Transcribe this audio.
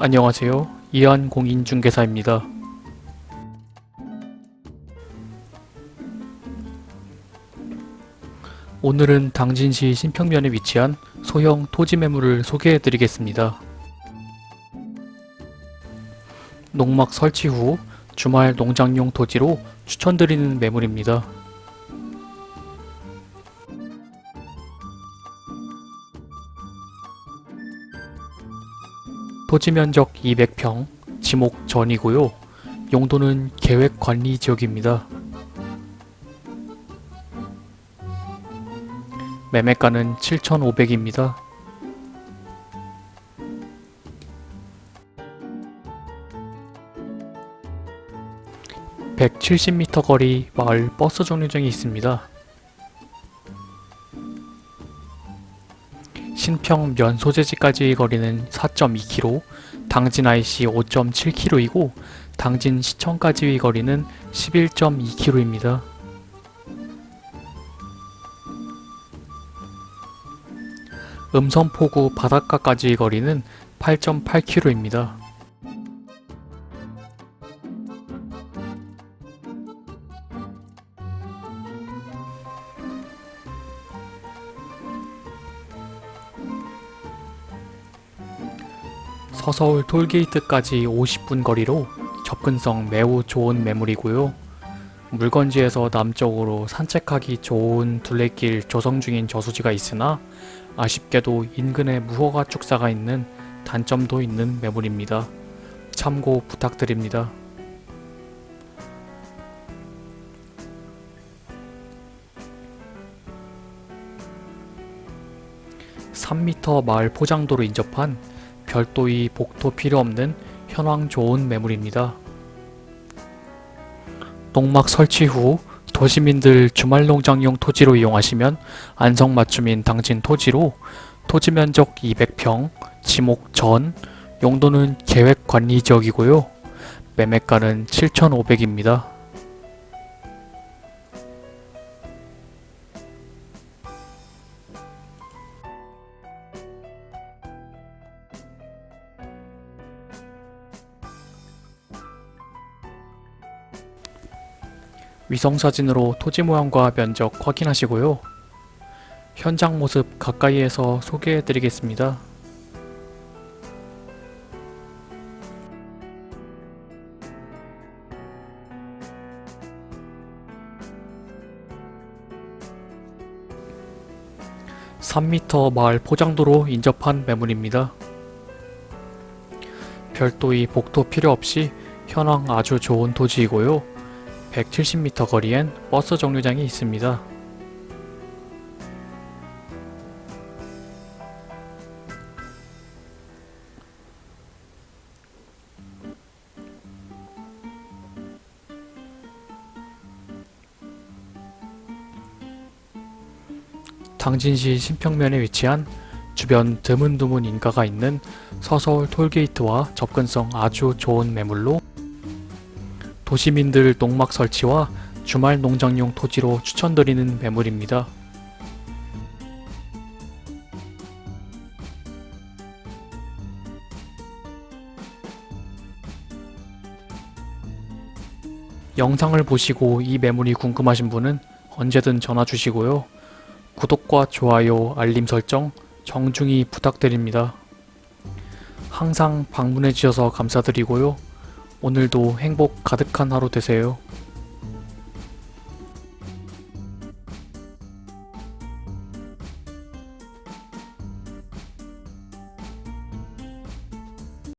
안녕하세요. 이한 공인중개사입니다. 오늘은 당진시 신평면에 위치한 소형 토지 매물을 소개해 드리겠습니다. 농막 설치 후 주말 농장용 토지로 추천드리는 매물입니다. 토지 면적 200평, 지목 전이고요. 용도는 계획 관리 지역입니다. 매매가는 7,500입니다. (170m) 거리 마을 버스 정류장이 있습니다. 신평 면 소재지까지의 거리는 4.2km, 당진 IC 5.7km이고 당진 시청까지의 거리는 11.2km입니다. 음성포구 바닷가까지의 거리는 8.8km입니다. 서서울 톨게이트까지 50분 거리로 접근성 매우 좋은 매물이고요. 물건지에서 남쪽으로 산책하기 좋은 둘레길 조성 중인 저수지가 있으나 아쉽게도 인근에 무허가 축사가 있는 단점도 있는 매물입니다. 참고 부탁드립니다. (3m) 마을 포장도로 인접한 별도의 복도 필요 없는 현황 좋은 매물입니다. 농막 설치 후 도시민들 주말 농장용 토지로 이용하시면 안성 맞춤인 당진 토지로 토지 면적 200평, 지목 전, 용도는 계획 관리 지역이고요. 매매가는 7,500입니다. 위성사진으로 토지 모양과 면적 확인하시고요. 현장 모습 가까이에서 소개해 드리겠습니다. (3m) 마을 포장도로 인접한 매물입니다. 별도의 복도 필요 없이 현황 아주 좋은 토지이고요. 170m 거리엔 버스 정류장이 있습니다. 당진시 신평면에 위치한 주변 드문드문 인가가 있는 서서울 톨게이트와 접근성 아주 좋은 매물로 도시민들 농막 설치와 주말 농장용 토지로 추천드리는 매물입니다. 영상을 보시고 이 매물이 궁금하신 분은 언제든 전화 주시고요. 구독과 좋아요, 알림 설정 정중히 부탁드립니다. 항상 방문해 주셔서 감사드리고요. 오늘도 행복 가득한 하루 되세요.